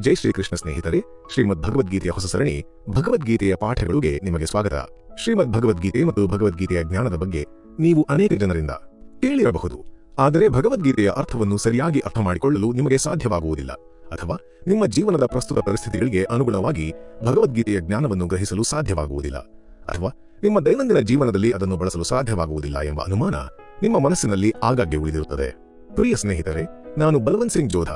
ಜೈ ಶ್ರೀಕೃಷ್ಣ ಸ್ನೇಹಿತರೆ, ಶ್ರೀಮದ್ ಭಗವದ್ಗೀತೆಯ ಹೊಸ ಸರಣಿ ಭಗವದ್ಗೀತೆಯ ಪಾಠಗಳಿಗೆ ನಿಮಗೆ ಸ್ವಾಗತ. ಶ್ರೀಮದ್ ಭಗವದ್ಗೀತೆ ಮತ್ತು ಭಗವದ್ಗೀತೆಯ ಜ್ಞಾನದ ಬಗ್ಗೆ ನೀವು ಅನೇಕ ಜನರಿಂದ ಕೇಳಿರಬಹುದು. ಆದರೆ ಭಗವದ್ಗೀತೆಯ ಅರ್ಥವನ್ನು ಸರಿಯಾಗಿ ಅರ್ಥ ಮಾಡಿಕೊಳ್ಳಲು ನಿಮಗೆ ಸಾಧ್ಯವಾಗುವುದಿಲ್ಲ. ಅಥವಾ ನಿಮ್ಮ ಜೀವನದ ಪ್ರಸ್ತುತ ಪರಿಸ್ಥಿತಿಗಳಿಗೆ ಅನುಗುಣವಾಗಿ ಭಗವದ್ಗೀತೆಯ ಜ್ಞಾನವನ್ನು ಗ್ರಹಿಸಲು ಸಾಧ್ಯವಾಗುವುದಿಲ್ಲ. ಅಥವಾ ನಿಮ್ಮ ದೈನಂದಿನ ಜೀವನದಲ್ಲಿ ಅದನ್ನು ಬಳಸಲು ಸಾಧ್ಯವಾಗುವುದಿಲ್ಲ ಎಂಬ ಅನುಮಾನ ನಿಮ್ಮ ಮನಸ್ಸಿನಲ್ಲಿ ಆಗಾಗ್ಗೆ ಉಳಿದಿರುತ್ತದೆ. ಪ್ರಿಯ ಸ್ನೇಹಿತರೆ, ನಾನು ಬಲವಂತ್ ಸಿಂಗ್ ಜೋಧ.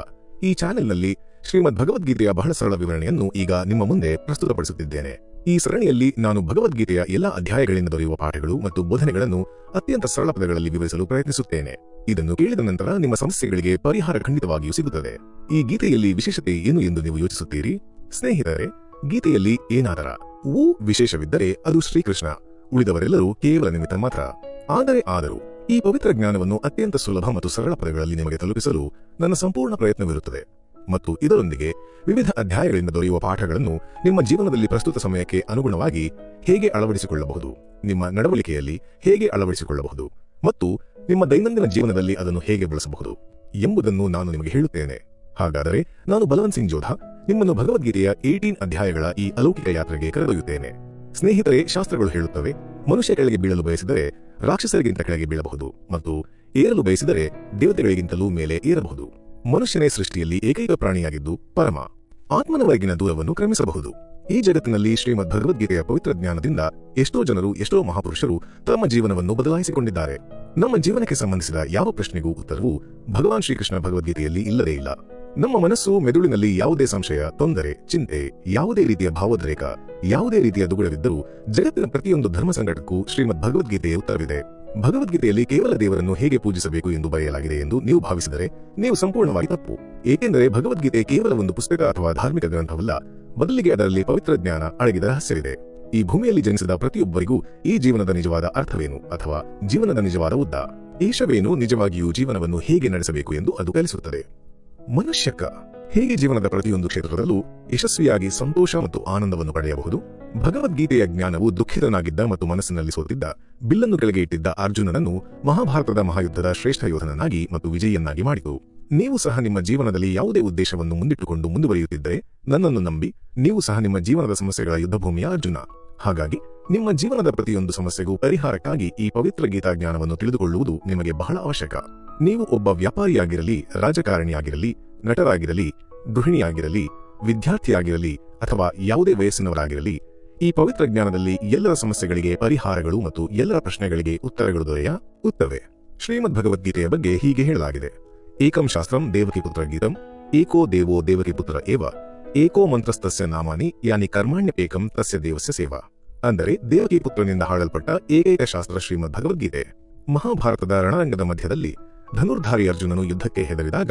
ಈ ಚಾನೆಲ್ನಲ್ಲಿ ಶ್ರೀಮದ್ ಭಗವದ್ಗೀತೆಯ ಬಹಳ ಸರಳ ವಿವರಣೆಯನ್ನು ಈಗ ನಿಮ್ಮ ಮುಂದೆ ಪ್ರಸ್ತುತಪಡಿಸುತ್ತಿದ್ದೇನೆ. ಈ ಸರಣಿಯಲ್ಲಿ ನಾನು ಭಗವದ್ಗೀತೆಯ ಎಲ್ಲಾ ಅಧ್ಯಾಯಗಳಿಂದ ದೊರೆಯುವ ಪಾಠಗಳು ಮತ್ತು ಬೋಧನೆಗಳನ್ನು ಅತ್ಯಂತ ಸರಳ ಪದಗಳಲ್ಲಿ ವಿವರಿಸಲು ಪ್ರಯತ್ನಿಸುತ್ತೇನೆ. ಇದನ್ನು ಕೇಳಿದ ನಂತರ ನಿಮ್ಮ ಸಮಸ್ಯೆಗಳಿಗೆ ಪರಿಹಾರ ಖಂಡಿತವಾಗಿಯೂ ಸಿಗುತ್ತದೆ. ಈ ಗೀತೆಯಲ್ಲಿ ವಿಶೇಷತೆ ಏನು ಎಂದು ನೀವು ಯೋಚಿಸುತ್ತೀರಿ? ಸ್ನೇಹಿತರೆ, ಗೀತೆಯಲ್ಲಿ ಏನಾದರ? ಊ ವಿಶೇಷವಿದ್ದರೆ ಅದು ಶ್ರೀಕೃಷ್ಣ. ಉಳಿದವರೆಲ್ಲರೂ ಕೇವಲ ನಿಮಿತ್ತ ಮಾತ್ರ. ಆದರೆ ಆದರೂ, ಈ ಪವಿತ್ರ ಜ್ಞಾನವನ್ನು ಅತ್ಯಂತ ಸುಲಭ ಮತ್ತು ಸರಳ ಪದಗಳಲ್ಲಿ ನಿಮಗೆ ತಲುಪಿಸಲು ನನ್ನ ಸಂಪೂರ್ಣ ಪ್ರಯತ್ನವಿರುತ್ತದೆ. ಮತ್ತು ಇದರೊಂದಿಗೆ ವಿವಿಧ ಅಧ್ಯಾಯಗಳಿಂದ ದೊರೆಯುವ ಪಾಠಗಳನ್ನು ನಿಮ್ಮ ಜೀವನದಲ್ಲಿ ಪ್ರಸ್ತುತ ಸಮಯಕ್ಕೆ ಅನುಗುಣವಾಗಿ ಹೇಗೆ ಅಳವಡಿಸಿಕೊಳ್ಳಬಹುದು, ನಿಮ್ಮ ನಡವಳಿಕೆಯಲ್ಲಿ ಹೇಗೆ ಅಳವಡಿಸಿಕೊಳ್ಳಬಹುದು ಮತ್ತು ನಿಮ್ಮ ದೈನಂದಿನ ಜೀವನದಲ್ಲಿ ಅದನ್ನು ಹೇಗೆ ಬಳಸಬಹುದು ಎಂಬುದನ್ನು ನಾನು ನಿಮಗೆ ಹೇಳುತ್ತೇನೆ. ಹಾಗಾದರೆ ನಾನು ಬಲವಂತ್ ಸಿಂಗ್ ಜೋಧ ನಿಮ್ಮನ್ನು ಭಗವದ್ಗೀತೆಯ ಏಟೀನ್ ಅಧ್ಯಾಯಗಳ ಈ ಅಲೌಕಿಕ ಯಾತ್ರೆಗೆ ಕರೆದೊಯ್ಯುತ್ತೇನೆ. ಸ್ನೇಹಿತರೆ, ಶಾಸ್ತ್ರಗಳು ಹೇಳುತ್ತವೆ, ಮನುಷ್ಯ ಕೆಳಗೆ ಬೀಳಲು ಬಯಸಿದರೆ ರಾಕ್ಷಸರಿಗಿಂತ ಕೆಳಗೆ ಬೀಳಬಹುದು ಮತ್ತು ಏರಲು ಬಯಸಿದರೆ ದೇವತೆಗಳಿಗಿಂತಲೂ ಮೇಲೆ ಏರಬಹುದು. ಮನುಷ್ಯನೇ ಸೃಷ್ಟಿಯಲ್ಲಿ ಏಕೈಕ ಪ್ರಾಣಿಯಾಗಿದ್ದು ಪರಮ. ಆತ್ಮನವರೆಗಿನ ದೂರವನ್ನು ಕ್ರಮಿಸಬಹುದು. ಈ ಜಗತ್ತಿನಲ್ಲಿ ಶ್ರೀಮದ್ ಭಗವದ್ಗೀತೆಯ ಪವಿತ್ರ ಜ್ಞಾನದಿಂದ ಎಷ್ಟೋ ಜನರು, ಎಷ್ಟೋ ಮಹಾಪುರುಷರು ತಮ್ಮ ಜೀವನವನ್ನು ಬದಲಾಯಿಸಿಕೊಂಡಿದ್ದಾರೆ. ನಮ್ಮ ಜೀವನಕ್ಕೆ ಸಂಬಂಧಿಸಿದ ಯಾವ ಪ್ರಶ್ನೆಗೂ ಉತ್ತರವು ಭಗವಾನ್ ಶ್ರೀಕೃಷ್ಣ ಭಗವದ್ಗೀತೆಯಲ್ಲಿ ಇಲ್ಲದೇ ಇಲ್ಲ. ನಮ್ಮ ಮನಸ್ಸು ಮೆದುಳಿನಲ್ಲಿ ಯಾವುದೇ ಸಂಶಯ, ತೊಂದರೆ, ಚಿಂತೆ, ಯಾವುದೇ ರೀತಿಯ ಭಾವೋದ್ರೇಕ, ಯಾವುದೇ ರೀತಿಯ ದುಗುಡವಿದ್ದರೂ ಜಗತ್ತಿನ ಪ್ರತಿಯೊಂದು ಧರ್ಮ ಸಂಕಟಕ್ಕೂ ಶ್ರೀಮದ್ ಭಗವದ್ಗೀತೆಯ ಉತ್ತರವಿದೆ. ಭಗವದ್ಗೀತೆಯಲ್ಲಿ ಕೇವಲ ದೇವರನ್ನು ಹೇಗೆ ಪೂಜಿಸಬೇಕು ಎಂದು ಬರೆಯಲಾಗಿದೆ ಎಂದು ನೀವು ಭಾವಿಸಿದರೆ ನೀವು ಸಂಪೂರ್ಣವಾಗಿ ತಪ್ಪು. ಏಕೆಂದರೆ ಭಗವದ್ಗೀತೆ ಕೇವಲ ಒಂದು ಪುಸ್ತಕ ಅಥವಾ ಧಾರ್ಮಿಕ ಗ್ರಂಥವಲ್ಲ, ಬದಲಿಗೆ ಅದರಲ್ಲಿ ಪವಿತ್ರ ಜ್ಞಾನ ಅಡಗಿದ ರಹಸ್ಯವಿದೆ. ಈ ಭೂಮಿಯಲ್ಲಿ ಜನಿಸಿದ ಪ್ರತಿಯೊಬ್ಬರಿಗೂ ಈ ಜೀವನದ ನಿಜವಾದ ಅರ್ಥವೇನು ಅಥವಾ ಜೀವನದ ನಿಜವಾದ ಉದ್ದ? ದೇಶವೇನು ನಿಜವಾಗಿಯೂ ಜೀವನವನ್ನು ಹೇಗೆ ನಡೆಸಬೇಕು ಎಂದು ಅದು ಕಲಿಸುತ್ತದೆ? ಮನುಷ್ಯಕ ಹೇಗೆ ಜೀವನದ ಪ್ರತಿಯೊಂದು ಕ್ಷೇತ್ರದಲ್ಲೂ ಯಶಸ್ವಿಯಾಗಿ ಸಂತೋಷ ಮತ್ತು ಆನಂದವನ್ನು ಪಡೆಯಬಹುದು? ಭಗವದ್ಗೀತೆಯ ಜ್ಞಾನವು ದುಃಖಿತನಾಗಿದ್ದ ಮತ್ತು ಮನಸ್ಸಿನಲ್ಲಿ ಸೋತಿದ್ದ ಬಿಲ್ಲನ್ನು ಕೆಳಗೆ ಇಟ್ಟಿದ್ದ ಅರ್ಜುನನನ್ನು ಮಹಾಭಾರತದ ಮಹಾಯುದ್ಧದ ಶ್ರೇಷ್ಠ ಯೋಧನನಾಗಿ ಮತ್ತು ವಿಜಯಿಯನ್ನಾಗಿ ಮಾಡಿತು. ನೀವು ಸಹ ನಿಮ್ಮ ಜೀವನದಲ್ಲಿ ಯಾವುದೇ ಉದ್ದೇಶವನ್ನು ಮುಂದಿಟ್ಟುಕೊಂಡು ಮುಂದುವರಿಯುತ್ತಿದ್ದರೆ ನನ್ನನ್ನು ನಂಬಿ ನೀವು ಸಹ ನಿಮ್ಮ ಜೀವನದ ಸಮಸ್ಯೆಗಳ ಯುದ್ಧಭೂಮಿಯ ಅರ್ಜುನ. ಹಾಗಾಗಿ ನಿಮ್ಮ ಜೀವನದ ಪ್ರತಿಯೊಂದು ಸಮಸ್ಯೆಗೂ ಪರಿಹಾರಕ್ಕಾಗಿ ಈ ಪವಿತ್ರ ಗೀತಾ ಜ್ಞಾನವನ್ನು ತಿಳಿದುಕೊಳ್ಳುವುದು ನಿಮಗೆ ಬಹಳ ಅವಶ್ಯಕ. ನೀವು ಒಬ್ಬ ವ್ಯಾಪಾರಿಯಾಗಿರಲಿ, ರಾಜಕಾರಣಿಯಾಗಿರಲಿ, ನಟರಾಗಿರಲಿ, ಗೃಹಿಣಿಯಾಗಿರಲಿ, ವಿದ್ಯಾರ್ಥಿಯಾಗಿರಲಿ ಅಥವಾ ಯಾವುದೇ ವಯಸ್ಸಿನವರಾಗಿರಲಿ, ಈ ಪವಿತ್ರ ಜ್ಞಾನದಲ್ಲಿ ಎಲ್ಲರ ಸಮಸ್ಯೆಗಳಿಗೆ ಪರಿಹಾರಗಳು ಮತ್ತು ಎಲ್ಲರ ಪ್ರಶ್ನೆಗಳಿಗೆ ಉತ್ತರಗಳು ದೊರೆಯ ಉತ್ತವೆ. ಶ್ರೀಮದ್ ಭಗವದ್ಗೀತೆಯ ಬಗ್ಗೆ ಹೀಗೆ ಹೇಳಲಾಗಿದೆ. ಏಕಂ ಶಾಸ್ತ್ರಂ ದೇವಕಿ ಪುತ್ರ ಗೀತಂ, ಏಕೋ ದೇವೋ ದೇವಕಿ ಪುತ್ರ ಏವ, ಏಕೋ ಮಂತ್ರಸ್ತಸ್ಯ ನಾಮಾನಿ ಯಾನಿ ಕರ್ಮಾಣ್ಯಪೇಕಂ ತಸ್ಯ ದೇವಸ್ಯ ಸೇವಾ. ಅಂದರೆ ದೇವಕಿ ಪುತ್ರನಿಂದ ಹಾಡಲ್ಪಟ್ಟ ಏಕೈಕ ಶಾಸ್ತ್ರ ಶ್ರೀಮದ್ ಭಗವದ್ಗೀತೆ ಮಹಾಭಾರತದ ರಣರಂಗದ ಮಧ್ಯದಲ್ಲಿ ಧನುರ್ಧಾರಿ ಅರ್ಜುನನು ಯುದ್ಧಕ್ಕೆ ಹೆದರಿದಾಗ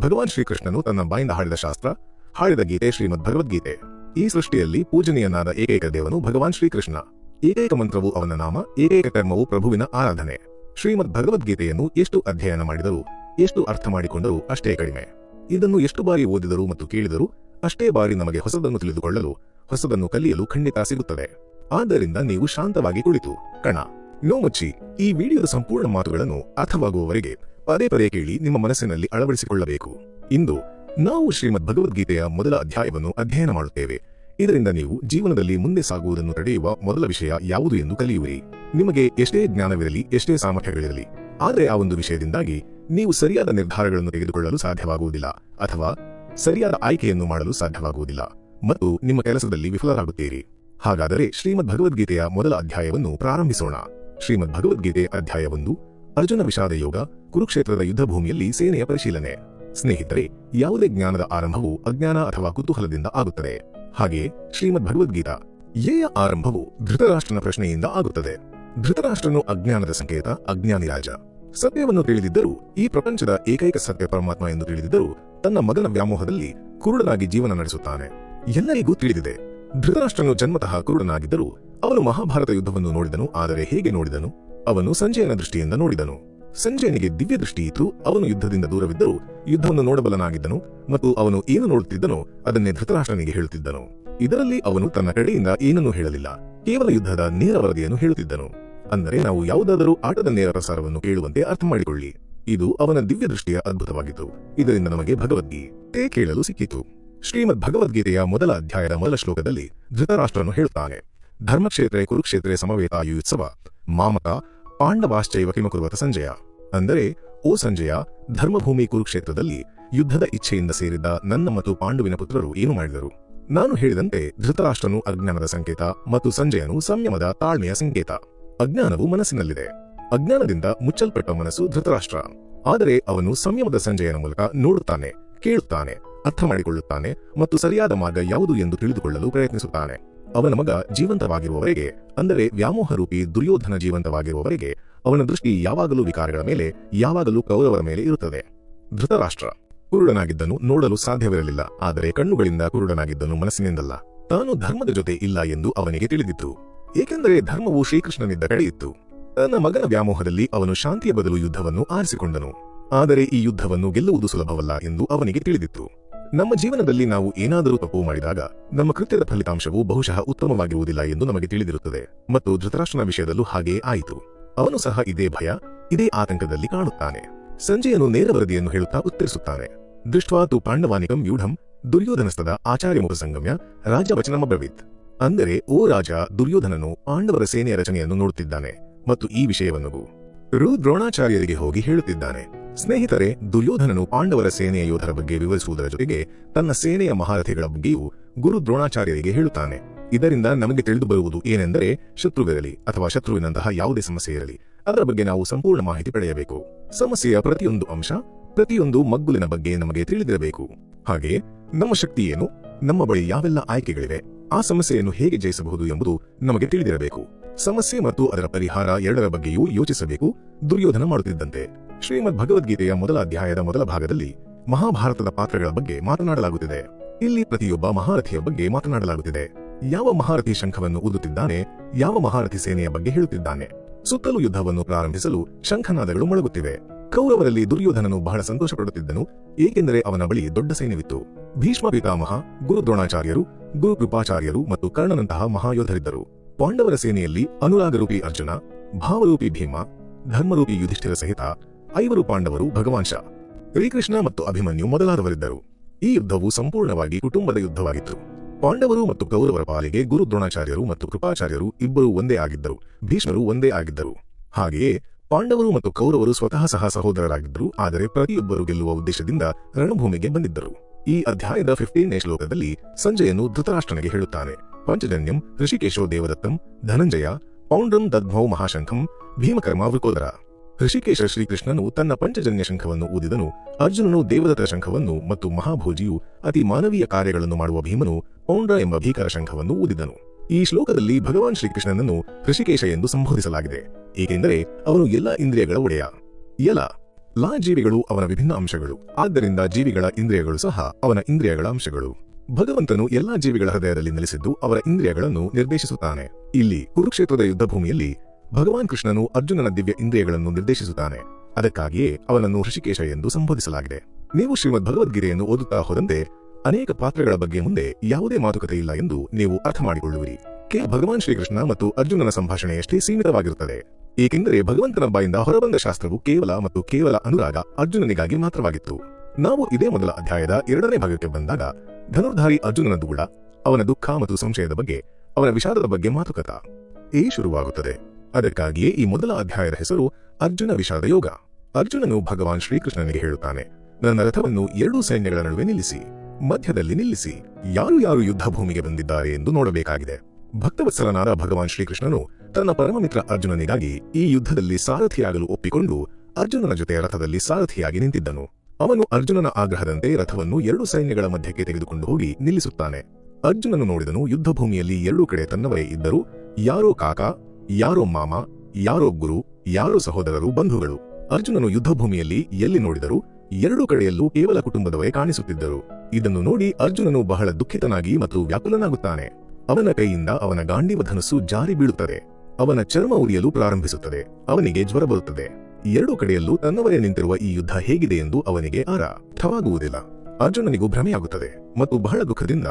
ಭಗವಾನ್ ಶ್ರೀಕೃಷ್ಣನು ತನ್ನ ಬಾಯಿಂದ ಹಾಡಿದ ಶಾಸ್ತ್ರ, ಹಾಡಿದ ಗೀತೆ ಶ್ರೀಮದ್ ಭಗವದ್ಗೀತೆ ಈ ಸೃಷ್ಟಿಯಲ್ಲಿ ಪೂಜನೀಯನಾದ ಏಕೈಕ ದೇವನು ಭಗವಾನ್ ಶ್ರೀಕೃಷ್ಣ. ಏಕೈಕ ಮಂತ್ರವು ಅವನ ನಾಮ, ಏಕೈಕ ಕರ್ಮವು ಪ್ರಭುವಿನ ಆರಾಧನೆ. ಶ್ರೀಮದ್ ಭಗವದ್ಗೀತೆಯನ್ನು ಎಷ್ಟು ಅಧ್ಯಯನ ಮಾಡಿದರೂ, ಎಷ್ಟು ಅರ್ಥ ಮಾಡಿಕೊಂಡರೂ ಅಷ್ಟೇ ಕಡಿಮೆ. ಇದನ್ನು ಎಷ್ಟು ಬಾರಿ ಓದಿದರೂ ಮತ್ತು ಕೇಳಿದರೂ ಅಷ್ಟೇ ಬಾರಿ ನಮಗೆ ಹೊಸದನ್ನು ತಿಳಿದುಕೊಳ್ಳಲು, ಹೊಸದನ್ನು ಕಲಿಯಲು ಖಂಡಿತ ಸಿಗುತ್ತದೆ. ಆದ್ದರಿಂದ ನೀವು ಶಾಂತವಾಗಿ ಕುಳಿತು, ಕಣ. ನೋ ಮುಚ್ಚಿ, ಈ ವಿಡಿಯೋದ ಸಂಪೂರ್ಣ ಮಾತುಗಳನ್ನು ಅರ್ಥವಾಗುವವರೆಗೆ ಪದೇ ಪದೇ ಕೇಳಿ ನಿಮ್ಮ ಮನಸ್ಸಿನಲ್ಲಿ ಅಳವಡಿಸಿಕೊಳ್ಳಬೇಕು. ಇಂದು ನಾವು ಶ್ರೀಮದ್ ಭಗವದ್ಗೀತೆಯ ಮೊದಲ ಅಧ್ಯಾಯವನ್ನು ಅಧ್ಯಯನ ಮಾಡುತ್ತೇವೆ. ಇದರಿಂದ ನೀವು ಜೀವನದಲ್ಲಿ ಮುಂದೆ ಸಾಗುವುದನ್ನು ತಡೆಯುವ ಮೊದಲ ವಿಷಯ ಯಾವುದು ಎಂದು ಕಲಿಯುವಿರಿ. ನಿಮಗೆ ಎಷ್ಟೇ ಜ್ಞಾನವಿರಲಿ, ಎಷ್ಟೇ ಸಾಮರ್ಥ್ಯಗಳಿರಲಿ, ಆದರೆ ಆ ಒಂದು ವಿಷಯದಿಂದಾಗಿ ನೀವು ಸರಿಯಾದ ನಿರ್ಧಾರಗಳನ್ನು ತೆಗೆದುಕೊಳ್ಳಲು ಸಾಧ್ಯವಾಗುವುದಿಲ್ಲ, ಅಥವಾ ಸರಿಯಾದ ಆಯ್ಕೆಯನ್ನು ಮಾಡಲು ಸಾಧ್ಯವಾಗುವುದಿಲ್ಲ, ಮತ್ತು ನಿಮ್ಮ ಕೆಲಸದಲ್ಲಿ ವಿಫಲರಾಗುತ್ತೀರಿ. ಹಾಗಾದರೆ ಶ್ರೀಮದ್ ಭಗವದ್ಗೀತೆಯ ಮೊದಲ ಅಧ್ಯಾಯವನ್ನು ಪ್ರಾರಂಭಿಸೋಣ. ಶ್ರೀಮದ್ ಭಗವದ್ಗೀತೆ ಅಧ್ಯಾಯ ಒಂದು ಅರ್ಜುನ ವಿಷಾದ ಯೋಗ ಕುರುಕ್ಷೇತ್ರದ ಯುದ್ಧ ಭೂಮಿಯಲ್ಲಿ ಸೇನೆಯ ಪರಿಶೀಲನೆ. ಸ್ನೇಹಿತರೆ, ಯಾವುದೇ ಜ್ಞಾನದ ಆರಂಭವು ಅಜ್ಞಾನ ಅಥವಾ ಕುತೂಹಲದಿಂದ ಆಗುತ್ತದೆ. ಹಾಗೆಯೇ ಶ್ರೀಮದ್ ಭಗವದ್ಗೀತಾ ಏಯ ಆರಂಭವು ಧೃತರಾಷ್ಟ್ರನ ಪ್ರಶ್ನೆಯಿಂದ ಆಗುತ್ತದೆ. ಧೃತರಾಷ್ಟ್ರನು ಅಜ್ಞಾನದ ಸಂಕೇತ, ಅಜ್ಞಾನಿ ರಾಜ. ಸತ್ಯವನ್ನು ತಿಳಿದಿದ್ದರೂ, ಈ ಪ್ರಪಂಚದ ಏಕೈಕ ಸತ್ಯ ಪರಮಾತ್ಮ ಎಂದು ತಿಳಿದಿದ್ದರೂ, ತನ್ನ ಮಗನ ವ್ಯಾಮೋಹದಲ್ಲಿ ಕುರುಡನಾಗಿ ಜೀವನ ನಡೆಸುತ್ತಾನೆ. ಎಲ್ಲರಿಗೂ ತಿಳಿದಿದೆ. ಧೃತರಾಷ್ಟ್ರನು ಜನ್ಮತಃ ಕುರುಡನಾಗಿದ್ದರೂ, ಅವನು ಮಹಾಭಾರತ ಯುದ್ಧವನ್ನು ನೋಡಿದನು, ಆದರೆ ಹೇಗೆ ನೋಡಿದನು? ಅವನು ಸಂಜಯನ ದೃಷ್ಟಿಯಿಂದ ನೋಡಿದನು. ಸಂಜಯನಿಗೆ ದಿವ್ಯ ದೃಷ್ಟಿ ಇತ್ತು. ಅವನು ಯುದ್ಧದಿಂದ ದೂರವಿದ್ದರೂ ಯುದ್ಧವನ್ನು ನೋಡಬಲನಾಗಿದ್ದನು ಮತ್ತು ಅವನು ಏನು ನೋಡುತ್ತಿದ್ದನೋ ಅದನ್ನೇ ಧೃತರಾಷ್ಟ್ರನಿಗೆ ಹೇಳುತ್ತಿದ್ದನು. ಇದರಲ್ಲಿ ಅವನು ತನ್ನ ಕಡೆಯಿಂದ ಏನನ್ನೂ ಹೇಳಲಿಲ್ಲ. ಕೇವಲ ಯುದ್ಧದ ನೇರ ವರದಿಯನ್ನು ಹೇಳುತ್ತಿದ್ದನು. ಅಂದರೆ ನಾವು ಯಾವುದಾದರೂ ಆಟದ ನೇರ ಪ್ರಸಾರವನ್ನು ಕೇಳುವಂತೆ ಅರ್ಥ ಮಾಡಿಕೊಳ್ಳಿ. ಇದು ಅವನ ದಿವ್ಯ ದೃಷ್ಟಿಯ ಅದ್ಭುತವಾಗಿತ್ತು. ಇದರಿಂದ ನಮಗೆ ಭಗವದ್ಗೀತೆ ಕೇಳಲು ಸಿಕ್ಕಿತು. ಶ್ರೀಮದ್ ಭಗವದ್ಗೀತೆಯ ಮೊದಲ ಅಧ್ಯಾಯದ ಮೊದಲ ಶ್ಲೋಕದಲ್ಲಿ ಧೃತರಾಷ್ಟ್ರನು ಹೇಳುತ್ತಾನೆ. ಧರ್ಮಕ್ಷೇತ್ರ ಕುರುಕ್ಷೇತ್ರ ಸಮವೇತ ಯುತ್ಸವ ಮಾಮಕ ಪಾಂಡವಾಶ್ಚೈವ ಕಿಮಕುರುವತ ಸಂಜಯ. ಅಂದರೆ, ಓ ಸಂಜಯ, ಧರ್ಮಭೂಮಿ ಕುರುಕ್ಷೇತ್ರದಲ್ಲಿ ಯುದ್ಧದ ಇಚ್ಛೆಯಿಂದ ಸೇರಿದ್ದ ನನ್ನ ಮತ್ತು ಪಾಂಡುವಿನ ಪುತ್ರರು ಏನು ಮಾಡಿದರು? ನಾನು ಹೇಳಿದಂತೆ ಧೃತರಾಷ್ಟ್ರನು ಅಜ್ಞಾನದ ಸಂಕೇತ ಮತ್ತು ಸಂಜಯನು ಸಂಯಮದ ತಾಳ್ಮೆಯ ಸಂಕೇತ. ಅಜ್ಞಾನವು ಮನಸ್ಸಿನಲ್ಲಿದೆ. ಅಜ್ಞಾನದಿಂದ ಮುಚ್ಚಲ್ಪಟ್ಟ ಮನಸ್ಸು ಧೃತರಾಷ್ಟ್ರ. ಆದರೆ ಅವನು ಸಂಯಮದ ಸಂಜಯನ ಮೂಲಕ ನೋಡುತ್ತಾನೆ, ಕೇಳುತ್ತಾನೆ ಅರ್ಥ ಮಾಡಿಕೊಳ್ಳುತ್ತಾನೆ ಮತ್ತು ಸರಿಯಾದ ಮಾರ್ಗ ಯಾವುದು ಎಂದು ತಿಳಿದುಕೊಳ್ಳಲು ಪ್ರಯತ್ನಿಸುತ್ತಾನೆ. ಅವನ ಮಗ ಜೀವಂತವಾಗಿರುವವರೆಗೆ, ಅಂದರೆ ವ್ಯಾಮೋಹ ರೂಪಿ ದುರ್ಯೋಧನ ಜೀವಂತವಾಗಿರುವವರೆಗೆ, ಅವನ ದೃಷ್ಟಿ ಯಾವಾಗಲೂ ವಿಕಾರಗಳ ಮೇಲೆ, ಯಾವಾಗಲೂ ಕೌರವರ ಮೇಲೆ ಇರುತ್ತದೆ. ಧೃತರಾಷ್ಟ್ರ. ಕುರುಡನಾಗಿದ್ದನು ನೋಡಲು ಸಾಧ್ಯವಿರಲಿಲ್ಲ, ಆದರೆ ಕಣ್ಣುಗಳಿಂದ ಕುರುಡನಾಗಿದ್ದನು ಮನಸ್ಸಿನಿಂದಲ್ಲ. ತಾನು ಧರ್ಮದ ಜೊತೆ ಇಲ್ಲ ಎಂದು ಅವನಿಗೆ ತಿಳಿದಿತ್ತು. ಏಕೆಂದರೆ ಧರ್ಮವು ಶ್ರೀಕೃಷ್ಣನಿದ್ದ ಕಡೆ ಇತ್ತು ತನ್ನ ಮಗನ ವ್ಯಾಮೋಹದಲ್ಲಿ ಅವನು ಶಾಂತಿಯ ಬದಲು ಯುದ್ಧವನ್ನು ಆರಿಸಿಕೊಂಡನು. ಆದರೆ ಈ ಯುದ್ಧವನ್ನು ಗೆಲ್ಲುವುದು ಸುಲಭವಲ್ಲ ಎಂದು ಅವನಿಗೆ ತಿಳಿದಿತ್ತು. ನಮ್ಮ ಜೀವನದಲ್ಲಿ ನಾವು ಏನಾದರೂ ತಪ್ಪು ಮಾಡಿದಾಗ ನಮ್ಮ ಕೃತ್ಯದ ಫಲಿತಾಂಶವು ಬಹುಶಃ ಉತ್ತಮವಾಗಿರುವುದಿಲ್ಲ ಎಂದು ನಮಗೆ ತಿಳಿದಿರುತ್ತದೆ. ಮತ್ತು ಧೃತರಾಷ್ಟ್ರನ ವಿಷಯದಲ್ಲೂ ಹಾಗೆಯೇ ಆಯಿತು. ಅವನು ಸಹ ಇದೇ ಭಯ, ಇದೇ ಆತಂಕದಲ್ಲಿ ಕಾಣುತ್ತಾನೆ. ಸಂಜೆಯನ್ನು ನೇರ ವರದಿಯನ್ನು ಹೇಳುತ್ತಾ ಉತ್ತರಿಸುತ್ತಾನೆ. ದೃಷ್ಟ್ವಾ ತು ಪಾಂಡವಾನಿಕಂ ಯೂಢಂ ದುರ್ಯೋಧನಸ್ಥದ ಆಚಾರ್ಯ ಸಂಗಮ್ಯ ರಾಜವಚನಮಬ್ರವೀತ್ ಅಂದರೆ, ಓ ರಾಜ, ದುರ್ಯೋಧನನು ಪಾಂಡವರ ಸೇನೆಯ ರಚನೆಯನ್ನು ನೋಡುತ್ತಿದ್ದಾನೆ ಮತ್ತು ಈ ವಿಷಯವನ್ನು ರು ದ್ರೋಣಾಚಾರ್ಯರಿಗೆ ಹೋಗಿ ಹೇಳುತ್ತಿದ್ದಾನೆ. ಸ್ನೇಹಿತರೆ, ದುರ್ಯೋಧನನು ಪಾಂಡವರ ಸೇನೆಯ ಯೋಧರ ಬಗ್ಗೆ ವಿವರಿಸುವುದರ ಜೊತೆಗೆ ತನ್ನ ಸೇನೆಯ ಮಹಾರಥಿಗಳ ಬಗ್ಗೆಯೂ ಗುರು ದ್ರೋಣಾಚಾರ್ಯರಿಗೆ ಹೇಳುತ್ತಾನೆ. ಇದರಿಂದ ನಮಗೆ ತಿಳಿದು ಬರುವುದು ಏನೆಂದರೆ, ಶತ್ರುವಿರಲಿ ಅಥವಾ ಶತ್ರುವಿನಂತಹ ಯಾವುದೇ ಸಮಸ್ಯೆ ಇರಲಿ, ಅದರ ಬಗ್ಗೆ ನಾವು ಸಂಪೂರ್ಣ ಮಾಹಿತಿ ಪಡೆಯಬೇಕು. ಸಮಸ್ಯೆಯ ಪ್ರತಿಯೊಂದು ಅಂಶ, ಪ್ರತಿಯೊಂದು ಮಗ್ಗುಲಿನ ಬಗ್ಗೆ ನಮಗೆ ತಿಳಿದಿರಬೇಕು. ಹಾಗೆ, ನಮ್ಮ ಶಕ್ತಿ ಏನು, ನಮ್ಮ ಬಳಿ ಯಾವೆಲ್ಲ ಆಯ್ಕೆಗಳಿವೆ, ಆ ಸಮಸ್ಯೆಯನ್ನು ಹೇಗೆ ಜಯಿಸಬಹುದು ಎಂಬುದು ನಮಗೆ ತಿಳಿದಿರಬೇಕು. ಸಮಸ್ಯೆ ಮತ್ತು ಅದರ ಪರಿಹಾರ ಎರಡರ ಬಗ್ಗೆಯೂ ಯೋಚಿಸಬೇಕು. ದುರ್ಯೋಧನ ಮಾಡುತ್ತಿದ್ದಂತೆ. ಶ್ರೀಮದ್ ಭಗವದ್ಗೀತೆಯ ಮೊದಲ ಅಧ್ಯಾಯದ ಮೊದಲ ಭಾಗದಲ್ಲಿ ಮಹಾಭಾರತದ ಪಾತ್ರಗಳ ಬಗ್ಗೆ ಮಾತನಾಡಲಾಗುತ್ತಿದೆ. ಇಲ್ಲಿ ಪ್ರತಿಯೊಬ್ಬ ಮಹಾರಥಿಯ ಬಗ್ಗೆ ಮಾತನಾಡಲಾಗುತ್ತಿದೆ. ಯಾವ ಮಹಾರಥಿ ಶಂಖವನ್ನು ಊದುತ್ತಿದ್ದಾನೆ, ಯಾವ ಮಹಾರಥಿ ಸೇನೆಯ ಬಗ್ಗೆ ಹೇಳುತ್ತಿದ್ದಾನೆ. ಸುತ್ತಲೂ ಯುದ್ಧವನ್ನು ಪ್ರಾರಂಭಿಸಲು ಶಂಖನಾದಗಳು ಮೊಳಗುತ್ತಿವೆ. ಕೌರವರಲ್ಲಿ ದುರ್ಯೋಧನನು ಬಹಳ ಸಂತೋಷ ಪಡುತ್ತಿದ್ದನು ಏಕೆಂದರೆ ಅವನ ಬಳಿ ದೊಡ್ಡ ಸೈನ್ಯವಿತ್ತು. ಭೀಷ್ಮ ಪಿತಾಮಹ, ಗುರು ದ್ರೋಣಾಚಾರ್ಯರು, ಗುರು ಕೃಪಾಚಾರ್ಯರು ಮತ್ತು ಕರ್ಣನಂತಹ ಮಹಾಯೋಧರಿದ್ದರು. ಪಾಂಡವರ ಸೇನೆಯಲ್ಲಿ ಅನುರಾಗರೂಪಿ ಅರ್ಜುನ, ಭಾವರೂಪಿ ಭೀಮ, ಧರ್ಮರೂಪಿ ಯುಧಿಷ್ಠಿರ ಸಹಿತ ಐವರು ಪಾಂಡವರು ಭಗವಾನ್ ಶ್ರೀಕೃಷ್ಣ ಮತ್ತು ಅಭಿಮನ್ಯು ಮೊದಲಾದವರಿದ್ದರು. ಈ ಯುದ್ಧವು ಸಂಪೂರ್ಣವಾಗಿ ಕುಟುಂಬದ ಯುದ್ಧವಾಗಿತ್ತು. ಪಾಂಡವರು ಮತ್ತು ಕೌರವರ ಪಾಲಿಗೆ ಗುರು ದ್ರೋಣಾಚಾರ್ಯರು ಮತ್ತು ಕೃಪಾಚಾರ್ಯರು ಇಬ್ಬರು ಒಂದೇ ಆಗಿದ್ದರು, ಭೀಷ್ಮರು ಒಂದೇ ಆಗಿದ್ದರು. ಹಾಗೆಯೇ ಪಾಂಡವರು ಮತ್ತು ಕೌರವರು ಸ್ವತಃ ಸಹ ಸಹೋದರರಾಗಿದ್ದರು, ಆದರೆ ಪ್ರತಿಯೊಬ್ಬರು ಗೆಲ್ಲುವ ಉದ್ದೇಶದಿಂದ ರಣಭೂಮಿಗೆ ಬಂದಿದ್ದರು. ಈ ಅಧ್ಯಾಯದ ಫಿಫ್ಟೀನ್ನೇ ಶ್ಲೋಕದಲ್ಲಿ ಸಂಜಯನು ಧೃತರಾಷ್ಟ್ರನಿಗೆ ಹೇಳುತ್ತಾನೆ, ಪಂಚಜನ್ಯಂ ಋಷಿಕೇಶೋ ದೇವದತ್ತಂ ಧನಂಜಯ ಪೌಂಡ್ರಂ ದದ್ಭೌ ಮಹಾಶಂಖಂ ಭೀಮಕರ್ಮ ವೃಕೋದರ. ಋಷಿಕೇಶ ಶ್ರೀಕೃಷ್ಣನು ತನ್ನ ಪಂಚಜನ್ಯ ಶಂಖವನ್ನು ಊದಿದನು. ಅರ್ಜುನನು ದೇವದತ್ತ ಶಂಖವನ್ನು ಮತ್ತು ಮಹಾಭೋಜಿಯು ಅತಿ ಮಾನವೀಯ ಕಾರ್ಯಗಳನ್ನು ಮಾಡುವ ಭೀಮನು ಪೌಂಡ್ರ ಎಂಬ ಭೀಕರ ಶಂಖವನ್ನು ಊದಿದನು. ಈ ಶ್ಲೋಕದಲ್ಲಿ ಭಗವಾನ್ ಶ್ರೀಕೃಷ್ಣನನ್ನು ಋಷಿಕೇಶ ಎಂದು ಸಂಬೋಧಿಸಲಾಗಿದೆ. ಏಕೆಂದರೆ ಅವನು ಎಲ್ಲ ಇಂದ್ರಿಯಗಳ ಒಡೆಯ. ಎಲ ಲಾ ಜೀವಿಗಳು ಅವನ ವಿಭಿನ್ನ ಅಂಶಗಳು. ಆದ್ದರಿಂದ ಜೀವಿಗಳ ಇಂದ್ರಿಯಗಳು ಸಹ ಅವನ ಇಂದ್ರಿಯಗಳ ಅಂಶಗಳು. ಭಗವಂತನು ಎಲ್ಲಾ ಜೀವಿಗಳ ಹೃದಯದಲ್ಲಿ ನೆಲೆಸಿದ್ದು ಅವರ ಇಂದ್ರಿಯಗಳನ್ನು ನಿರ್ದೇಶಿಸುತ್ತಾನೆ. ಇಲ್ಲಿ ಕುರುಕ್ಷೇತ್ರದ ಯುದ್ಧಭೂಮಿಯಲ್ಲಿ ಭಗವಾನ್ ಕೃಷ್ಣನು ಅರ್ಜುನನ ದಿವ್ಯ ಇಂದ್ರಿಯಗಳನ್ನು ನಿರ್ದೇಶಿಸುತ್ತಾನೆ. ಅದಕ್ಕಾಗಿಯೇ ಅವನನ್ನು ಋಷಿಕೇಶ ಎಂದು ಸಂಬೋಧಿಸಲಾಗಿದೆ. ನೀವು ಶ್ರೀಮದ್ ಭಗವದ್ಗೀತೆಯನ್ನು ಓದುತ್ತಾ ಹೋದಂತೆ ಅನೇಕ ಪಾತ್ರಗಳ ಬಗ್ಗೆ ಮುಂದೆ ಯಾವುದೇ ಮಾತುಕತೆ ಇಲ್ಲ ಎಂದು ನೀವು ಅರ್ಥ ಮಾಡಿಕೊಳ್ಳುವಿರಿ. ಕೆ. ಭಗವಾನ್ ಶ್ರೀಕೃಷ್ಣ ಮತ್ತು ಅರ್ಜುನನ ಸಂಭಾಷಣೆಯಷ್ಟೇ ಸೀಮಿತವಾಗಿರುತ್ತದೆ. ಏಕೆಂದರೆ ಭಗವಂತನ ಬಾಯಿಂದ ಹೊರಬಂದ ಶಾಸ್ತ್ರವು ಕೇವಲ ಮತ್ತು ಕೇವಲ ಅನುರಾಗ ಅರ್ಜುನನಿಗಾಗಿ ಮಾತ್ರವಾಗಿತ್ತು. ನಾವು ಇದೇ ಮೊದಲ ಅಧ್ಯಾಯದ ಎರಡನೇ ಭಾಗಕ್ಕೆ ಬಂದಾಗ ಧನುರ್ಧಾರಿ ಅರ್ಜುನನ ದುಗುಡ ಅವನ ದುಃಖ ಮತ್ತು ಸಂಶಯದ ಬಗ್ಗೆ, ಅವನ ವಿಷಾದದ ಬಗ್ಗೆ ಮಾತುಕತ ಈ ಶುರುವಾಗುತ್ತದೆ. ಅದಕ್ಕಾಗಿಯೇ ಈ ಮೊದಲ ಅಧ್ಯಾಯದ ಹೆಸರು ಅರ್ಜುನ ವಿಷಾದ ಯೋಗ. ಅರ್ಜುನನು ಭಗವಾನ್ ಶ್ರೀಕೃಷ್ಣನಿಗೆ ಹೇಳುತ್ತಾನೆ, ನನ್ನ ರಥವನ್ನು ಎರಡೂ ಸೈನ್ಯಗಳ ನಡುವೆ ನಿಲ್ಲಿಸಿ, ಮಧ್ಯದಲ್ಲಿ ನಿಲ್ಲಿಸಿ, ಯಾರು ಯಾರು ಯುದ್ಧ ಭೂಮಿಗೆ ಬಂದಿದ್ದಾರೆ ಎಂದು ನೋಡಬೇಕಾಗಿದೆ. ಭಕ್ತವತ್ಸಲನಾದ ಭಗವಾನ್ ಶ್ರೀಕೃಷ್ಣನು ತನ್ನ ಪರಮಮಿತ್ರ ಅರ್ಜುನನಿಗಾಗಿ ಈ ಯುದ್ಧದಲ್ಲಿ ಸಾರಥಿಯಾಗಲು ಒಪ್ಪಿಕೊಂಡು ಅರ್ಜುನನ ಜೊತೆ ರಥದಲ್ಲಿ ಸಾರಥಿಯಾಗಿ ನಿಂತಿದ್ದನು. ಅವನು ಅರ್ಜುನನ ಆಗ್ರಹದಂತೆ ರಥವನ್ನು ಎರಡು ಸೈನ್ಯಗಳ ಮಧ್ಯಕ್ಕೆ ತೆಗೆದುಕೊಂಡು ಹೋಗಿ ನಿಲ್ಲಿಸುತ್ತಾನೆ. ಅರ್ಜುನನು ನೋಡಿದನು ಯುದ್ಧ ಭೂಮಿಯಲ್ಲಿ ಎರಡೂ ಕಡೆ ತನ್ನವರೇ ಇದ್ದರು, ಯಾರೋ ಕಾಕ ಯಾರೋ ಮಾಮ, ಯಾರೋ ಗುರು, ಯಾರೋ ಸಹೋದರರು, ಬಂಧುಗಳು. ಅರ್ಜುನನು ಯುದ್ಧಭೂಮಿಯಲ್ಲಿ ಎಲ್ಲಿ ನೋಡಿದರು ಎರಡೂ ಕಡೆಯಲ್ಲೂ ಕೇವಲ ಕುಟುಂಬದವೇ ಕಾಣಿಸುತ್ತಿದ್ದರು. ಇದನ್ನು ನೋಡಿ ಅರ್ಜುನನು ಬಹಳ ದುಃಖಿತನಾಗಿ ಮತ್ತು ವ್ಯಾಕುಲನಾಗುತ್ತಾನೆ. ಅವನ ಕೈಯಿಂದ ಅವನ ಗಾಂಡೀವ ಧನಸ್ಸು ಜಾರಿ ಬೀಳುತ್ತದೆ. ಅವನ ಚರ್ಮ ಉರಿಯಲು ಪ್ರಾರಂಭಿಸುತ್ತದೆ. ಅವನಿಗೆ ಜ್ವರ ಬರುತ್ತದೆ. ಎರಡೂ ಕಡೆಯಲ್ಲೂ ತನ್ನವರೇ ನಿಂತಿರುವ ಈ ಯುದ್ಧ ಹೇಗಿದೆ ಎಂದು ಅವನಿಗೆ ಅರ್ಥವಾಗುವುದಿಲ್ಲ ಅರ್ಜುನನಿಗೂ ಭ್ರಮೆಯಾಗುತ್ತದೆ ಮತ್ತು ಬಹಳ ದುಃಖದಿಂದ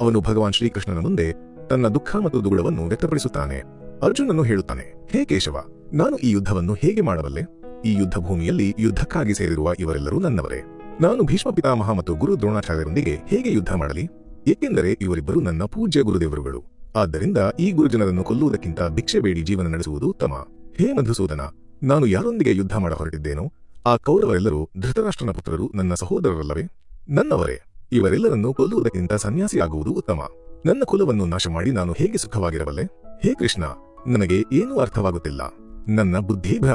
ಅವನು ಭಗವಾನ್ ಶ್ರೀಕೃಷ್ಣನ ಮುಂದೆ ತನ್ನ ದುಃಖ ಮತ್ತು ದುಗುಡವನ್ನು ವ್ಯಕ್ತಪಡಿಸುತ್ತಾನೆ. ಅರ್ಜುನನು ಹೇಳುತ್ತಾನೆ, ಹೇ ಕೇಶವ, ನಾನು ಈ ಯುದ್ಧವನ್ನು ಹೇಗೆ ಮಾಡಬಲ್ಲೆ? ಈ ಯುದ್ಧ ಭೂಮಿಯಲ್ಲಿ ಯುದ್ಧಕ್ಕಾಗಿ ಸೇರಿರುವ ಇವರೆಲ್ಲರೂ ನನ್ನವರೇ. ನಾನು ಭೀಷ್ಮ ಪಿತಾಮಹ ಮತ್ತು ಗುರು ದ್ರೋಣಾಚಾರ್ಯರೊಂದಿಗೆ ಹೇಗೆ ಯುದ್ಧ ಮಾಡಲಿ? ಏಕೆಂದರೆ ಇವರಿಬ್ಬರು ನನ್ನ ಪೂಜ್ಯ ಗುರುದೇವರುಗಳು. ಆದ್ದರಿಂದ ಈ ಗುರುಜನರನ್ನು ಕೊಲ್ಲುವುದಕ್ಕಿಂತ ಭಿಕ್ಷೆ ಬೇಡಿ ಜೀವನ ನಡೆಸುವುದು ಉತ್ತಮ. ಹೇ ಮಧುಸೂದನ, ನಾನು ಯಾರೊಂದಿಗೆ ಯುದ್ಧ ಮಾಡ ಹೊರಟಿದ್ದೇನೋ ಆ ಕೌರವರೆಲ್ಲರೂ ಧೃತರಾಷ್ಟ್ರನ ಪುತ್ರರು ನನ್ನ ಸಹೋದರರಲ್ಲವೇ? ನನ್ನವರೇ. ಇವರೆಲ್ಲರನ್ನು ಕೊಲ್ಲುವುದಕ್ಕಿಂತ ಸನ್ಯಾಸಿಯಾಗುವುದು ಉತ್ತಮ. ನನ್ನ ಕುಲವನ್ನು ನಾಶ ಮಾಡಿ ನಾನು ಹೇಗೆ ಸುಖವಾಗಿರಬಲ್ಲೆ? ಹೇ ಕೃಷ್ಣ ನನಗೆ ಏನೂ ಅರ್ಥವಾಗುತ್ತಿಲ್ಲ. ನನ್ನ ಬುದ್ಧಿ ಭ್ರ.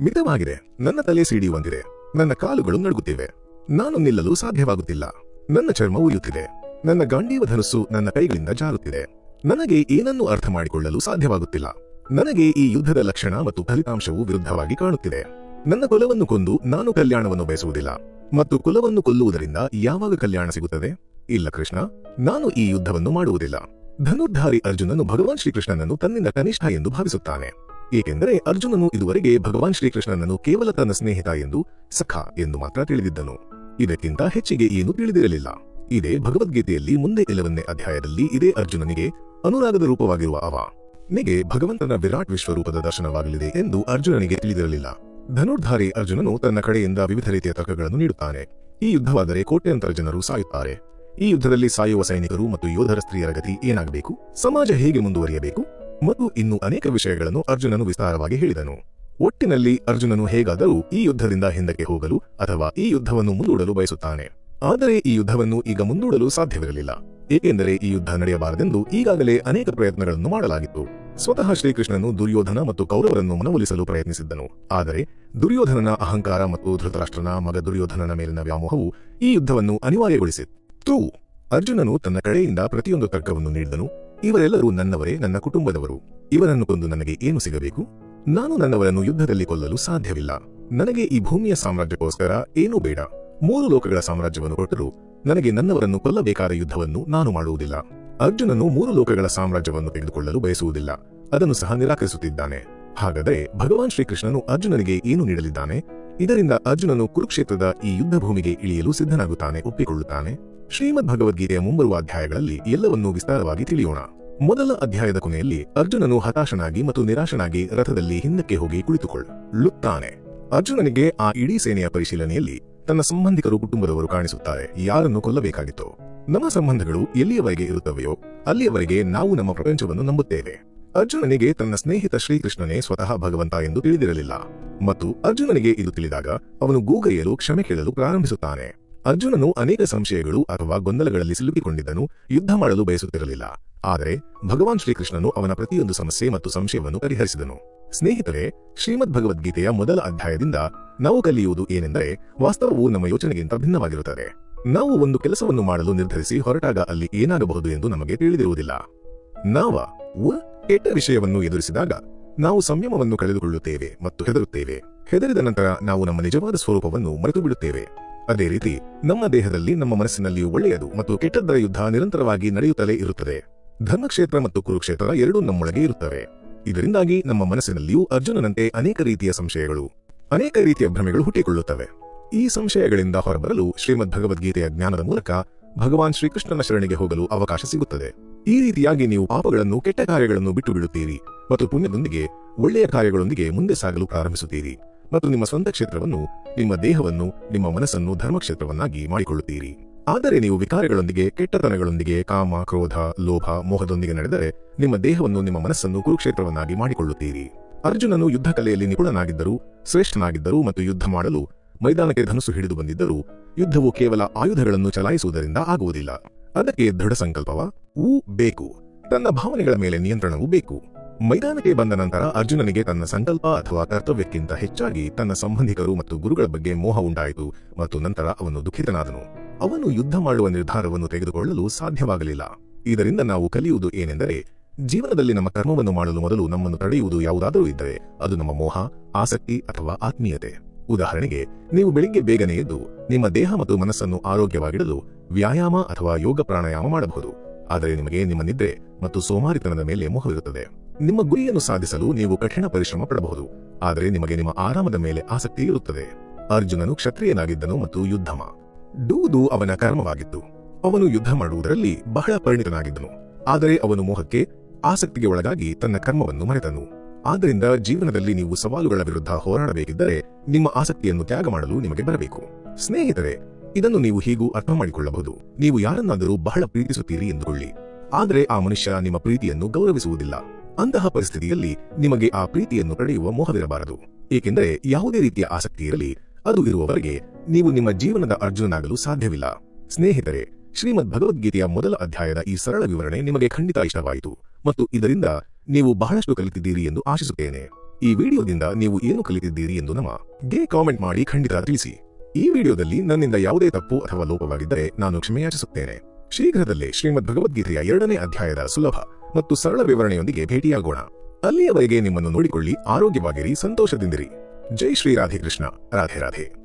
ಮಿತವಾಗಿದೆ. ನನ್ನ ತಲೆ ಸಿಡಿಯುವಂತಿದೆ ನನ್ನ ಕಾಲುಗಳು ನಡುಗುತ್ತಿವೆ. ನಾನು ನಿಲ್ಲಲು ಸಾಧ್ಯವಾಗುತ್ತಿಲ್ಲ. ನನ್ನ ಚರ್ಮ ಉರಿಯುತ್ತಿದೆ. ನನ್ನ ಗಾಂಡೀವ ಧನಸ್ಸು ನನ್ನ ಕೈಗಳಿಂದ ಜಾರುತ್ತಿದೆ. ನನಗೆ ಏನನ್ನೂ ಅರ್ಥ ಮಾಡಿಕೊಳ್ಳಲು ಸಾಧ್ಯವಾಗುತ್ತಿಲ್ಲ. ನನಗೆ ಈ ಯುದ್ಧದ ಲಕ್ಷಣ ಮತ್ತು ಫಲಿತಾಂಶವು ವಿರುದ್ಧವಾಗಿ ಕಾಣುತ್ತಿದೆ. ನನ್ನ ಕುಲವನ್ನು ಕೊಂದು ನಾನು ಕಲ್ಯಾಣವನ್ನು ಬಯಸುವುದಿಲ್ಲ. ಮತ್ತು ಕುಲವನ್ನು ಕೊಲ್ಲುವುದರಿಂದ ಯಾವಾಗ ಕಲ್ಯಾಣ ಸಿಗುತ್ತದೆ? ಇಲ್ಲ ಕೃಷ್ಣ. ನಾನು ಈ ಯುದ್ಧವನ್ನು ಮಾಡುವುದಿಲ್ಲ. ಧನುರ್ಧಾರಿ ಅರ್ಜುನನು ಭಗವಾನ್ ಶ್ರೀಕೃಷ್ಣನನ್ನು ತನ್ನಿಂದ ಕನಿಷ್ಠ ಎಂದು ಭಾವಿಸುತ್ತಾನೆ. ಏಕೆಂದರೆ ಅರ್ಜುನನು ಇದುವರೆಗೆ ಭಗವಾನ್ ಶ್ರೀಕೃಷ್ಣನನ್ನು ಕೇವಲ ತನ್ನ ಸ್ನೇಹಿತ ಎಂದು, ಸಖ ಎಂದು ಮಾತ್ರ ತಿಳಿದಿದ್ದನು. ಇದಕ್ಕಿಂತ ಹೆಚ್ಚಿಗೆ ಏನು ತಿಳಿದಿರಲಿಲ್ಲ. ಇದೇ ಭಗವದ್ಗೀತೆಯಲ್ಲಿ ಮುಂದೆ ಇಲ್ಲವನ್ನೇ ಅಧ್ಯಾಯದಲ್ಲಿ ಇದೇ ಅರ್ಜುನನಿಗೆ ಅನುರಾಗದ ರೂಪವಾಗಿರುವ ಅವ. ನಿಗೆ ಭಗವಂತನ ವಿರಾಟ್ ವಿಶ್ವರೂಪದ ದರ್ಶನವಾಗಲಿದೆ ಎಂದು ಅರ್ಜುನನಿಗೆ ತಿಳಿದಿರಲಿಲ್ಲ. ಧನುರ್ಧಾರಿ ಅರ್ಜುನನು ತನ್ನ ಕಡೆಯಿಂದ ವಿವಿಧ ರೀತಿಯ ತರ್ಕಗಳನ್ನು ನೀಡುತ್ತಾನೆ. ಈ ಯುದ್ಧವಾದರೆ ಕೋಟ್ಯಂತರ ಜನರು ಸಾಯುತ್ತಾರೆ. ಈ ಯುದ್ಧದಲ್ಲಿ ಸಾಯುವ ಸೈನಿಕರು ಮತ್ತು ಯೋಧರ ಸ್ತ್ರೀಯರ ಗತಿ ಏನಾಗಬೇಕು? ಸಮಾಜ ಹೇಗೆ ಮುಂದುವರಿಯಬೇಕು? ಮತ್ತು ಇನ್ನೂ ಅನೇಕ ವಿಷಯಗಳನ್ನು ಅರ್ಜುನನು ವಿಸ್ತಾರವಾಗಿ ಹೇಳಿದನು. ಒಟ್ಟಿನಲ್ಲಿ ಅರ್ಜುನನು ಹೇಗಾದರೂ ಈ ಯುದ್ಧದಿಂದ ಹಿಂದಕ್ಕೆ ಹೋಗಲು ಅಥವಾ ಈ ಯುದ್ಧವನ್ನು ಮುಂದೂಡಲು ಬಯಸುತ್ತಾನೆ. ಆದರೆ ಈ ಯುದ್ಧವನ್ನು ಈಗ ಮುಂದೂಡಲು ಸಾಧ್ಯವಿರಲಿಲ್ಲ. ಏಕೆಂದರೆ ಈ ಯುದ್ಧ ನಡೆಯಬಾರದೆಂದು ಈಗಾಗಲೇ ಅನೇಕ ಪ್ರಯತ್ನಗಳನ್ನು ಮಾಡಲಾಗಿತ್ತು. ಸ್ವತಃ ಶ್ರೀಕೃಷ್ಣನು ದುರ್ಯೋಧನ ಮತ್ತು ಕೌರವರನ್ನು ಮನವೊಲಿಸಲು ಪ್ರಯತ್ನಿಸಿದ್ದನು. ಆದರೆ ದುರ್ಯೋಧನನ ಅಹಂಕಾರ ಮತ್ತು ಧೃತರಾಷ್ಟ್ರನ ಮಗ ದುರ್ಯೋಧನನ ಮೇಲಿನ ವ್ಯಾಮೋಹವು ಈ ಯುದ್ಧವನ್ನು ಅನಿವಾರ್ಯಗೊಳಿಸಿತ್ತು. ಅರ್ಜುನನು ತನ್ನ ಕಡೆಯಿಂದ ಪ್ರತಿಯೊಂದು ತರ್ಕವನ್ನು ನೀಡಿದನು. ಇವರೆಲ್ಲರೂ ನನ್ನವರೇ, ನನ್ನ ಕುಟುಂಬದವರು. ಇವರನ್ನು ಕೊಂದು ನನಗೆ ಏನು ಸಿಗಬೇಕು? ನಾನು ನನ್ನವರನ್ನು ಯುದ್ಧದಲ್ಲಿ ಕೊಲ್ಲಲು ಸಾಧ್ಯವಿಲ್ಲ. ನನಗೆ ಈ ಭೂಮಿಯ ಸಾಮ್ರಾಜ್ಯಕ್ಕೋಸ್ಕರ ಏನೂ ಬೇಡ. ಮೂರು ಲೋಕಗಳ ಸಾಮ್ರಾಜ್ಯವನ್ನು ಕೊಟ್ಟರು ನನಗೆ ನನ್ನವರನ್ನು ಕೊಲ್ಲಬೇಕಾದ ಯುದ್ಧವನ್ನು ನಾನು ಮಾಡುವುದಿಲ್ಲ. ಅರ್ಜುನನು ಮೂರು ಲೋಕಗಳ ಸಾಮ್ರಾಜ್ಯವನ್ನು ತೆಗೆದುಕೊಳ್ಳಲು ಬಯಸುವುದಿಲ್ಲ. ಅದನ್ನು ಸಹ ನಿರಾಕರಿಸುತ್ತಿದ್ದಾನೆ. ಹಾಗಾದರೆ ಭಗವಾನ್ ಶ್ರೀಕೃಷ್ಣನು ಅರ್ಜುನನಿಗೆ ಏನು ನೀಡಲಿದ್ದಾನೆ? ಇದರಿಂದ ಅರ್ಜುನನು ಕುರುಕ್ಷೇತ್ರದ ಈ ಯುದ್ಧ ಭೂಮಿಗೆ ಇಳಿಯಲು ಸಿದ್ಧನಾಗುತ್ತಾನೆ, ಒಪ್ಪಿಕೊಳ್ಳುತ್ತಾನೆ. ಶ್ರೀಮದ್ ಭಗವದ್ಗೀತೆಯ ಮುಂಬರುವ ಅಧ್ಯಾಯಗಳಲ್ಲಿ ಎಲ್ಲವನ್ನೂ ವಿಸ್ತಾರವಾಗಿ ತಿಳಿಯೋಣ. ಮೊದಲ ಅಧ್ಯಾಯದ ಕೊನೆಯಲ್ಲಿ ಅರ್ಜುನನು ಹತಾಶನಾಗಿ ಮತ್ತು ನಿರಾಶನಾಗಿ ರಥದಲ್ಲಿ ಹಿಂದಕ್ಕೆ ಹೋಗಿ ಕುಳಿತುಕೊಳ್ಳುತ್ತಾನೆ ಅರ್ಜುನನಿಗೆ ಆ ಇಡೀ ಸೇನೆಯ ಪರಿಶೀಲನೆಯಲ್ಲಿ ತನ್ನ ಸಂಬಂಧಿಕರು ಕುಟುಂಬದವರು ಕಾಣಿಸುತ್ತಾರೆ. ಯಾರನ್ನು ಕೊಲ್ಲಬೇಕಾಗಿತ್ತು? ನಮ್ಮ ಸಂಬಂಧಗಳು ಎಲ್ಲಿಯವರೆಗೆ ಇರುತ್ತವೆಯೋ, ಅಲ್ಲಿಯವರೆಗೆ ನಾವು ನಮ್ಮ ಪ್ರಪಂಚವನ್ನು ನಂಬುತ್ತೇವೆ. ಅರ್ಜುನನಿಗೆ ತನ್ನ ಸ್ನೇಹಿತ ಶ್ರೀಕೃಷ್ಣನೇ ಸ್ವತಃ ಭಗವಂತ ಎಂದು ತಿಳಿದಿರಲಿಲ್ಲ. ಮತ್ತು ಅರ್ಜುನನಿಗೆ ಇದು ತಿಳಿದಾಗ ಅವನು ಗೂಗೈಯಲು ಕ್ಷಮೆ ಕೇಳಲು ಪ್ರಾರಂಭಿಸುತ್ತಾನೆ. ಅರ್ಜುನನು ಅನೇಕ ಸಂಶಯಗಳು ಅಥವಾ ಗೊಂದಲಗಳಲ್ಲಿ ಸಿಲುಕಿಕೊಂಡಿದ್ದನು, ಯುದ್ಧ ಮಾಡಲು ಬಯಸುತ್ತಿರಲಿಲ್ಲ. ಆದರೆ ಭಗವಾನ್ ಶ್ರೀಕೃಷ್ಣನು ಅವನ ಪ್ರತಿಯೊಂದು ಸಮಸ್ಯೆ ಮತ್ತು ಸಂಶಯವನ್ನು ಪರಿಹರಿಸಿದನು. ಸ್ನೇಹಿತರೆ, ಶ್ರೀಮದ್ ಭಗವದ್ಗೀತೆಯ ಮೊದಲ ಅಧ್ಯಾಯದಿಂದ ನಾವು ಕಲಿಯುವುದು ಏನೆಂದರೆ ವಾಸ್ತವವು ನಮ್ಮ ಯೋಚನೆಗಿಂತ ಭಿನ್ನವಾಗಿರುತ್ತದೆ. ನಾವು ಒಂದು ಕೆಲಸವನ್ನು ಮಾಡಲು ನಿರ್ಧರಿಸಿ ಹೊರಟಾಗ ಅಲ್ಲಿ ಏನಾಗಬಹುದು ಎಂದು ನಮಗೆ ತಿಳಿದಿರುವುದಿಲ್ಲ. ನಾವ ಕೆಟ್ಟ ವಿಷಯವನ್ನು ಎದುರಿಸಿದಾಗ ನಾವು ಸಂಯಮವನ್ನು ಕಳೆದುಕೊಳ್ಳುತ್ತೇವೆ ಮತ್ತು ಹೆದರುತ್ತೇವೆ. ಹೆದರಿದ ನಂತರ ನಾವು ನಮ್ಮ ನಿಜವಾದ ಸ್ವರೂಪವನ್ನು ಮರೆತು ಬಿಡುತ್ತೇವೆ ಅದೇ ರೀತಿ, ನಮ್ಮ ದೇಹದಲ್ಲಿ ನಮ್ಮ ಮನಸ್ಸಿನಲ್ಲಿಯೂ ಒಳ್ಳೆಯದು ಮತ್ತು ಕೆಟ್ಟದ್ದರ ಯುದ್ಧ ನಿರಂತರವಾಗಿ ನಡೆಯುತ್ತಲೇ ಇರುತ್ತದೆ. ಧರ್ಮಕ್ಷೇತ್ರ ಮತ್ತು ಕುರುಕ್ಷೇತ್ರ ಎರಡೂ ನಮ್ಮೊಳಗೆ ಇರುತ್ತವೆ. ಇದರಿಂದಾಗಿ ನಮ್ಮ ಮನಸ್ಸಿನಲ್ಲಿಯೂ ಅರ್ಜುನನಂತೆ ಅನೇಕ ರೀತಿಯ ಸಂಶಯಗಳು, ಅನೇಕ ರೀತಿಯ ಭ್ರಮೆಗಳು ಹುಟ್ಟಿಕೊಳ್ಳುತ್ತವೆ. ಈ ಸಂಶಯಗಳಿಂದ ಹೊರಬರಲು ಶ್ರೀಮದ್ ಭಗವದ್ಗೀತೆಯ ಜ್ಞಾನದ ಮೂಲಕ ಭಗವಾನ್ ಶ್ರೀಕೃಷ್ಣನ ಶರಣಿಗೆ ಹೋಗಲು ಅವಕಾಶ ಸಿಗುತ್ತದೆ. ಈ ರೀತಿಯಾಗಿ ನೀವು ಪಾಪಗಳನ್ನು, ಕೆಟ್ಟ ಕಾರ್ಯಗಳನ್ನು ಬಿಟ್ಟು ಬಿಡುತ್ತೀರಿ ಮತ್ತು ಪುಣ್ಯದೊಂದಿಗೆ, ಒಳ್ಳೆಯ ಕಾರ್ಯಗಳೊಂದಿಗೆ ಮುಂದೆ ಸಾಗಲು ಪ್ರಾರಂಭಿಸುತ್ತೀರಿ. ಮತ್ತು ನಿಮ್ಮ ಸ್ವಂತ ಕ್ಷೇತ್ರವನ್ನು, ನಿಮ್ಮ ದೇಹವನ್ನು, ನಿಮ್ಮ ಮನಸ್ಸನ್ನು ಧರ್ಮಕ್ಷೇತ್ರವನ್ನಾಗಿ ಮಾಡಿಕೊಳ್ಳುತ್ತೀರಿ. ಆದರೆ ನೀವು ವಿಕಾರಗಳೊಂದಿಗೆ, ಕೆಟ್ಟತನಗಳೊಂದಿಗೆ, ಕಾಮ, ಕ್ರೋಧ, ಲೋಭ, ಮೋಹದೊಂದಿಗೆ ನಡೆದರೆ, ನಿಮ್ಮ ದೇಹವನ್ನು, ನಿಮ್ಮ ಮನಸ್ಸನ್ನು ಕುರುಕ್ಷೇತ್ರವನ್ನಾಗಿ ಮಾಡಿಕೊಳ್ಳುತ್ತೀರಿ. ಅರ್ಜುನನು ಯುದ್ಧ ಕಲೆಯಲ್ಲಿ ನಿಪುಣನಾಗಿದ್ದರೂ, ಶ್ರೇಷ್ಠನಾಗಿದ್ದರು ಮತ್ತು ಯುದ್ಧ ಮಾಡಲು ಮೈದಾನಕ್ಕೆ ಧನುಸು ಹಿಡಿದು ಬಂದಿದ್ದರೂ, ಯುದ್ಧವು ಕೇವಲ ಆಯುಧಗಳನ್ನು ಚಲಾಯಿಸುವುದರಿಂದ ಆಗುವುದಿಲ್ಲ. ಅದಕ್ಕೆ ದೃಢ ಸಂಕಲ್ಪವ, ಊ, ಬೇಕು. ತನ್ನ ಭಾವನೆಗಳ ಮೇಲೆ ನಿಯಂತ್ರಣವೂ ಬೇಕು. ಮೈದಾನಕ್ಕೆ ಬಂದ ನಂತರ ಅರ್ಜುನನಿಗೆ ತನ್ನ ಸಂಕಲ್ಪ ಅಥವಾ ಕರ್ತವ್ಯಕ್ಕಿಂತ ಹೆಚ್ಚಾಗಿ ತನ್ನ ಸಂಬಂಧಿಕರು ಮತ್ತು ಗುರುಗಳ ಬಗ್ಗೆ ಮೋಹ ಉಂಟಾಯಿತು ಮತ್ತು ನಂತರ ಅವನು ದುಃಖಿತನಾದನು. ಅವನು ಯುದ್ಧ ಮಾಡುವ ನಿರ್ಧಾರವನ್ನು ತೆಗೆದುಕೊಳ್ಳಲು ಸಾಧ್ಯವಾಗಲಿಲ್ಲ. ಇದರಿಂದ ನಾವು ಕಲಿಯುವುದು ಏನೆಂದರೆ, ಜೀವನದಲ್ಲಿ ನಮ್ಮ ಕರ್ಮವನ್ನು ಮಾಡಲು ಮೊದಲು ನಮ್ಮನ್ನು ತಡೆಯುವುದು ಯಾವುದಾದರೂ ಇದ್ದರೆ ಅದು ನಮ್ಮ ಮೋಹ, ಆಸಕ್ತಿ ಅಥವಾ ಆತ್ಮೀಯತೆ. ಉದಾಹರಣೆಗೆ, ನೀವು ಬೆಳಿಗ್ಗೆ ಬೇಗನೆ ಎದ್ದು ನಿಮ್ಮ ದೇಹ ಮತ್ತು ಮನಸ್ಸನ್ನು ಆರೋಗ್ಯವಾಗಿಡಲು ವ್ಯಾಯಾಮ ಅಥವಾ ಯೋಗ ಪ್ರಾಣಾಯಾಮ ಮಾಡಬಹುದು. ಆದರೆ ನಿಮಗೆ ನಿಮ್ಮ ನಿದ್ರೆ ಮತ್ತು ಸೋಮಾರಿತನದ ಮೇಲೆ ಮೋಹವಿರುತ್ತದೆ. ನಿಮ್ಮ ಗುರಿಯನ್ನು ಸಾಧಿಸಲು ನೀವು ಕಠಿಣ ಪರಿಶ್ರಮ ಪಡಬಹುದು. ಆದರೆ ನಿಮಗೆ ನಿಮ್ಮ ಆರಾಮದ ಮೇಲೆ ಆಸಕ್ತಿ ಇರುತ್ತದೆ. ಅರ್ಜುನನು ಕ್ಷತ್ರಿಯನಾಗಿದ್ದನು ಮತ್ತು ಯುದ್ಧಮ. ಡೂದು ಅವನ ಕರ್ಮವಾಗಿತ್ತು. ಅವನು ಯುದ್ಧ ಮಾಡುವುದರಲ್ಲಿ ಬಹಳ ಪರಿಣಿತನಾಗಿದ್ದನು. ಆದರೆ ಅವನು ಮೋಹಕ್ಕೆ ಆಸಕ್ತಿಗೆ ಒಳಗಾಗಿ ತನ್ನ ಕರ್ಮವನ್ನು ಮರೆತನು. ಆದ್ದರಿಂದ ಜೀವನದಲ್ಲಿ ನೀವು ಸವಾಲುಗಳ ವಿರುದ್ಧ ಹೋರಾಡಬೇಕಿದ್ದರೆ ನಿಮ್ಮ ಆಸಕ್ತಿಯನ್ನು ತ್ಯಾಗ ಮಾಡಲು ನಿಮಗೆ ಬರಬೇಕು. ಸ್ನೇಹಿತರೆ, ಇದನ್ನು ನೀವು ಹೀಗೂ ಅರ್ಥ ಮಾಡಿಕೊಳ್ಳಬಹುದು. ನೀವು ಯಾರನ್ನಾದರೂ ಬಹಳ ಪ್ರೀತಿಸುತ್ತೀರಿ ಎಂದುಕೊಳ್ಳಿ. ಆದರೆ ಆ ಮನುಷ್ಯ ನಿಮ್ಮ ಪ್ರೀತಿಯನ್ನು ಗೌರವಿಸುವುದಿಲ್ಲ. ಅಂತಹ ಪರಿಸ್ಥಿತಿಯಲ್ಲಿ ನಿಮಗೆ ಆ ಪ್ರೀತಿಯನ್ನು ಪಡೆಯುವ ಮೋಹವಿರಬಾರದು. ಏಕೆಂದರೆ ಯಾವುದೇ ರೀತಿಯ ಆಸಕ್ತಿ ಇರಲಿ, ಅದು ಇರುವವರೆಗೆ ನೀವು ನಿಮ್ಮ ಜೀವನದ ಅರ್ಜುನನಾಗಲು ಸಾಧ್ಯವಿಲ್ಲ. ಸ್ನೇಹಿತರೆ, ಶ್ರೀಮದ್ ಭಗವದ್ಗೀತೆಯ ಮೊದಲ ಅಧ್ಯಾಯದ ಈ ಸರಳ ವಿವರಣೆ ನಿಮಗೆ ಖಂಡಿತ ಇಷ್ಟವಾಯಿತು ಮತ್ತು ಇದರಿಂದ ನೀವು ಬಹಳಷ್ಟು ಕಲಿತಿದ್ದೀರಿ ಎಂದು ಆಶಿಸುತ್ತೇನೆ. ಈ ವಿಡಿಯೋದಿಂದ ನೀವು ಏನು ಕಲಿತಿದ್ದೀರಿ ಎಂದು ನಮ್ಮ ಗೆ ಕಾಮೆಂಟ್ ಮಾಡಿ ಖಂಡಿತ ತಿಳಿಸಿ. ಈ ವಿಡಿಯೋದಲ್ಲಿ ನನ್ನಿಂದ ಯಾವುದೇ ತಪ್ಪು ಅಥವಾ ಲೋಪವಾಗಿದ್ದರೆ ನಾನು ಕ್ಷಮೆಯಾಚಿಸುತ್ತೇನೆ. ಶೀಘ್ರದಲ್ಲೇ ಶ್ರೀಮದ್ ಭಗವದ್ಗೀತೆಯ ಎರಡನೇ ಅಧ್ಯಾಯದ ಸುಲಭ ಮತ್ತು ಸರಳ ವಿವರಣೆಯೊಂದಿಗೆ ಭೇಟಿಯಾಗೋಣ. ಅಲ್ಲಿಯವರೆಗೆ ನಿಮ್ಮನ್ನು ನೋಡಿಕೊಳ್ಳಿ, ಆರೋಗ್ಯವಾಗಿರಿ, ಸಂತೋಷದಿಂದಿರಿ. ಜೈ ಶ್ರೀ ರಾಧೆ ಕೃಷ್ಣ ರಾಧೆ ರಾಧೆ.